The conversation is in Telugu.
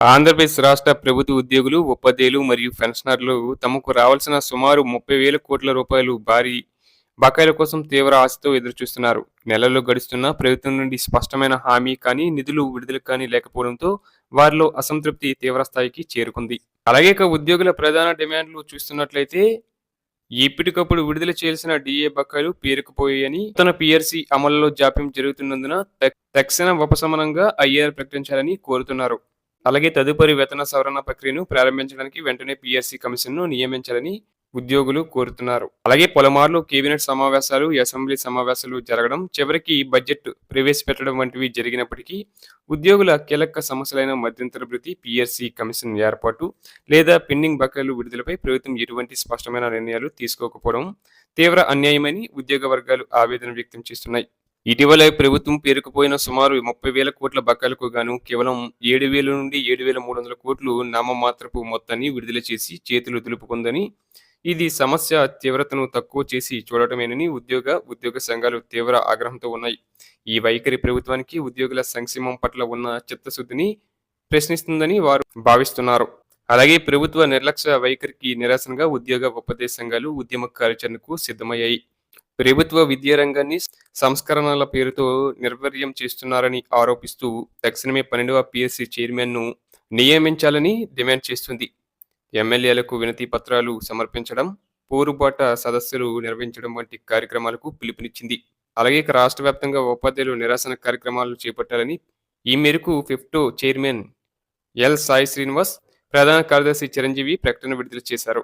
ఆంధ్రప్రదేశ్ రాష్ట్ర ప్రభుత్వ ఉద్యోగులు ఉపాధ్యాయులు మరియు పెన్షనర్లు తమకు రావాల్సిన సుమారు ముప్పై వేల కోట్ల రూపాయలు భారీ బకాయిల కోసం తీవ్ర ఆశతో ఎదురుచూస్తున్నారు. నెలలు గడుస్తున్న ప్రభుత్వం నుండి స్పష్టమైన హామీ కానీ నిధులు విడుదల కానీ లేకపోవడంతో వారిలో అసంతృప్తి తీవ్ర స్థాయికి చేరుకుంది. అలాగే ఇక ఉద్యోగుల ప్రధాన డిమాండ్లు చూస్తున్నట్లయితే ఎప్పటికప్పుడు విడుదల చేయాల్సిన డిఏ బకాయిలు పేరుకుపోయాయని తన పిఆర్సీ అమలులో జాప్యం జరుగుతున్నందున తక్షణ ఉపశమనంగా ఐఆర్ ప్రకటించాలని కోరుతున్నారు. అలాగే తదుపరి వేతన సవరణ ప్రక్రియను ప్రారంభించడానికి వెంటనే పిఎస్సి కమిషన్ను నియమించాలని ఉద్యోగులు కోరుతున్నారు. అలాగే పలుమార్లు కేబినెట్ సమావేశాలు అసెంబ్లీ సమావేశాలు జరగడం చివరికి బడ్జెట్ ప్రవేశపెట్టడం వంటివి జరిగినప్పటికీ ఉద్యోగుల కీలక సమస్యలైన మధ్యంతర భృతి పిఎస్సి కమిషన్ ఏర్పాటు లేదా పెండింగ్ బకాయిలు విడుదలపై ప్రభుత్వం ఎటువంటి స్పష్టమైన నిర్ణయాలు తీసుకోకపోవడం తీవ్ర అన్యాయమని ఉద్యోగ వర్గాలు ఆవేదన వ్యక్తం చేస్తున్నాయి. ఇటీవల ప్రభుత్వం పేరుకుపోయిన సుమారు ముప్పై వేల కోట్ల బకాయిలకు గాను కేవలం ఏడు వేల నుండి ఏడు వేల మూడు వందల కోట్లు నామమాత్రపు మొత్తాన్ని విడుదల చేసి చేతులు దులుపుకుందని ఇది సమస్య తీవ్రతను తక్కువ చేసి చూడటమేనని ఉద్యోగ ఉద్యోగ సంఘాలు తీవ్ర ఆగ్రహంతో ఉన్నాయి. ఈ వైఖరి ప్రభుత్వానికి ఉద్యోగుల సంక్షేమం పట్ల ఉన్న చిత్తశుద్ధిని ప్రశ్నిస్తుందని వారు భావిస్తున్నారు. అలాగే ప్రభుత్వ నిర్లక్ష్య వైఖరికి నిరసనగా ఉద్యోగ ఉపదేశ సంఘాలు ఉద్యమ కార్యాచరణకు సిద్ధమయ్యాయి. ప్రభుత్వ విద్యారంగాన్ని సంస్కరణల పేరుతో నిర్వీర్యం చేస్తున్నారని ఆరోపిస్తూ తక్షణమే పన్నెండవ పిఎస్సి చైర్మన్ను నియమించాలని డిమాండ్ చేస్తుంది. ఎమ్మెల్యేలకు వినతి పత్రాలు సమర్పించడం పోరుబాట సదస్సులు నిర్వహించడం వంటి కార్యక్రమాలకు పిలుపునిచ్చింది. అలాగే ఇక రాష్ట్ర వ్యాప్తంగా ఉపాధ్యాయులు నిరసన కార్యక్రమాలు చేపట్టాలని ఈ మేరకు ఫిఫ్టో చైర్మన్ ఎల్ సాయి శ్రీనివాస్ ప్రధాన కార్యదర్శి చిరంజీవి ప్రకటన విడుదల చేశారు.